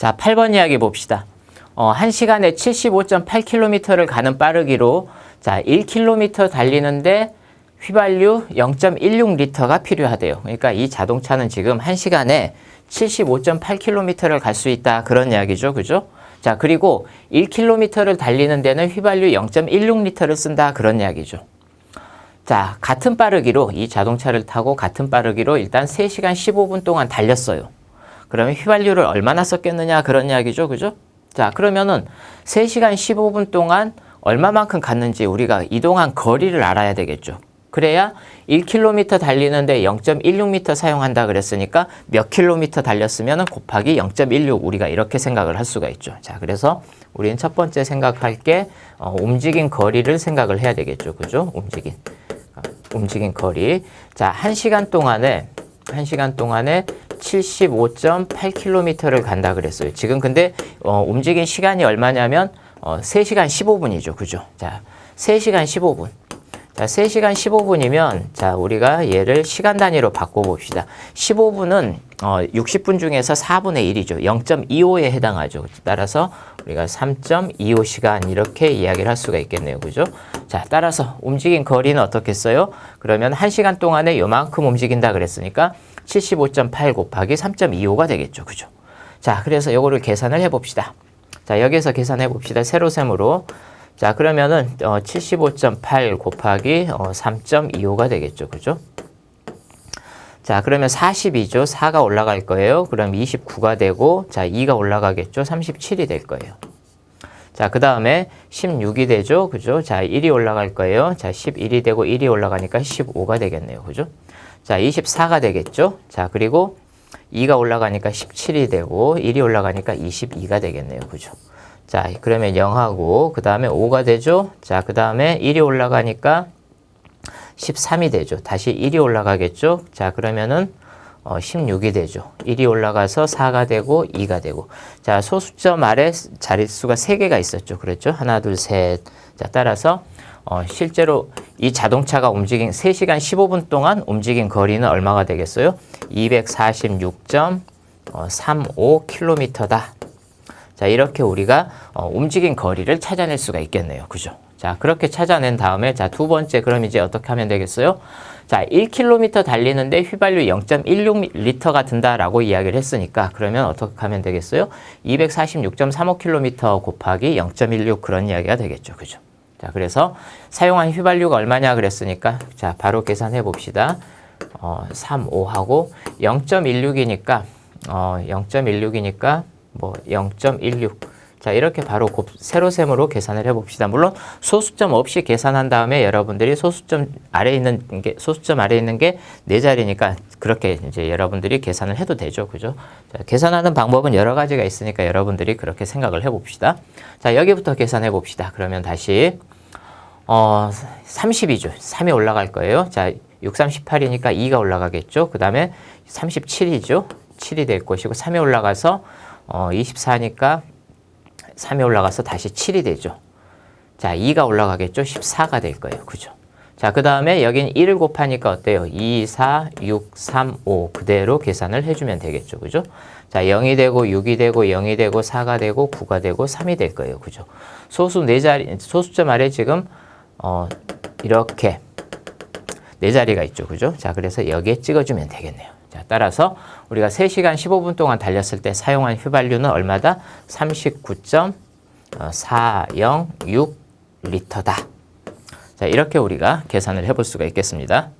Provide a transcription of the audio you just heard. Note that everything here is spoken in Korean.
자, 8번 이야기 봅시다. 어, 1시간에 75.8km를 가는 빠르기로 자, 1km 달리는데 휘발유 0.16리터가 필요하대요. 그러니까 이 자동차는 지금 1시간에 75.8km를 갈 수 있다. 그런 이야기죠. 그죠? 자, 그리고 1km를 달리는 데는 휘발유 0.16리터를 쓴다. 그런 이야기죠. 자, 같은 빠르기로 이 자동차를 타고 같은 빠르기로 일단 3시간 15분 동안 달렸어요. 그러면 휘발유를 얼마나 썼겠느냐 그런 이야기죠. 그죠? 자, 그러면은 3시간 15분 동안 얼마만큼 갔는지 우리가 이동한 거리를 알아야 되겠죠. 그래야 1km 달리는데 0.16m 사용한다 그랬으니까 몇 킬로미터 달렸으면 곱하기 0.16 우리가 이렇게 생각을 할 수가 있죠. 자, 그래서 우리는 첫 번째 생각할 게 어, 움직인 거리를 생각을 해야 되겠죠. 그죠? 움직인. 어, 움직인 거리. 자, 1시간 동안에 1시간 동안에 75.8km를 간다 그랬어요. 지금 근데 어, 움직인 시간이 얼마냐면 어, 3시간 15분이죠. 그죠? 자, 3시간 15분. 자, 3시간 15분이면 자, 우리가 얘를 시간 단위로 바꿔 봅시다. 15분은 어, 60분 중에서 4분의 1이죠. 0.25에 해당하죠. 따라서 우리가 3.25시간 이렇게 이야기를 할 수가 있겠네요. 그죠? 자, 따라서 움직인 거리는 어떻겠어요? 그러면 1시간 동안에 요만큼 움직인다 그랬으니까 75.8 곱하기 3.25가 되겠죠. 그죠? 자, 그래서 요거를 계산을 해 봅시다. 자, 여기서 계산해 봅시다. 세로셈으로. 자, 그러면은 어, 75.8 곱하기 어, 3.25가 되겠죠. 그죠? 자, 그러면 42죠. 4가 올라갈 거예요. 그럼 29가 되고 자, 2가 올라가겠죠. 37이 될 거예요. 자, 그 다음에 16이 되죠. 그죠? 자, 1이 올라갈 거예요. 자, 11이 되고 1이 올라가니까 15가 되겠네요. 그죠? 자, 24가 되겠죠. 자, 그리고 2가 올라가니까 17이 되고 1이 올라가니까 22가 되겠네요. 그죠? 자, 그러면 0하고 그 다음에 5가 되죠. 자, 그 다음에 1이 올라가니까 13이 되죠. 다시 1이 올라가겠죠. 자, 그러면은 어, 16이 되죠. 1이 올라가서 4가 되고 2가 되고. 자, 소수점 아래 자릿수가 3개가 있었죠. 그랬죠. 하나, 둘, 셋. 자, 따라서 어, 실제로 이 자동차가 움직인 3시간 15분 동안 움직인 거리는 얼마가 되겠어요? 246.35km다. 자, 이렇게 우리가 어, 움직인 거리를 찾아낼 수가 있겠네요. 그죠? 자, 그렇게 찾아낸 다음에 자, 두 번째 그럼 이제 어떻게 하면 되겠어요? 자, 1km 달리는데 휘발유 0.16리터가 든다라고 이야기를 했으니까 그러면 어떻게 하면 되겠어요? 246.35km 곱하기 0.16 그런 이야기가 되겠죠. 그죠? 자, 그래서 사용한 휘발유가 얼마냐 그랬으니까 자, 바로 계산해 봅시다. 어, 3, 5하고 0.16이니까 어, 0.16이니까 뭐 0.16. 자, 이렇게 바로 곱, 세로셈으로 계산을 해 봅시다. 물론 소수점 없이 계산한 다음에 여러분들이 소수점 아래 있는 게 소수점 아래 있는 게 네 자리니까 그렇게 이제 여러분들이 계산을 해도 되죠. 그죠? 자, 계산하는 방법은 여러 가지가 있으니까 여러분들이 그렇게 생각을 해 봅시다. 자, 여기부터 계산해 봅시다. 그러면 다시 어, 30이죠. 3이 올라갈 거예요. 자, 6, 38이니까 2가 올라가겠죠. 그 다음에 37이죠. 7이 될 것이고 3이 올라가서 어, 24니까 3이 올라가서 다시 7이 되죠. 자, 2가 올라가겠죠. 14가 될 거예요. 그죠? 자, 그 다음에 여긴 1을 곱하니까 어때요? 2, 4, 6, 3, 5 그대로 계산을 해주면 되겠죠. 그죠? 자, 0이 되고 6이 되고 0이 되고 4가 되고 9가 되고 3이 될 거예요. 그죠? 소수 네 자리, 소수점 아래 지금 어, 이렇게 네 자리가 있죠. 그죠? 자, 그래서 여기에 찍어주면 되겠네요. 자, 따라서 우리가 3시간 15분 동안 달렸을 때 사용한 휘발유는 얼마다? 39.406리터다. 자, 이렇게 우리가 계산을 해볼 수가 있겠습니다.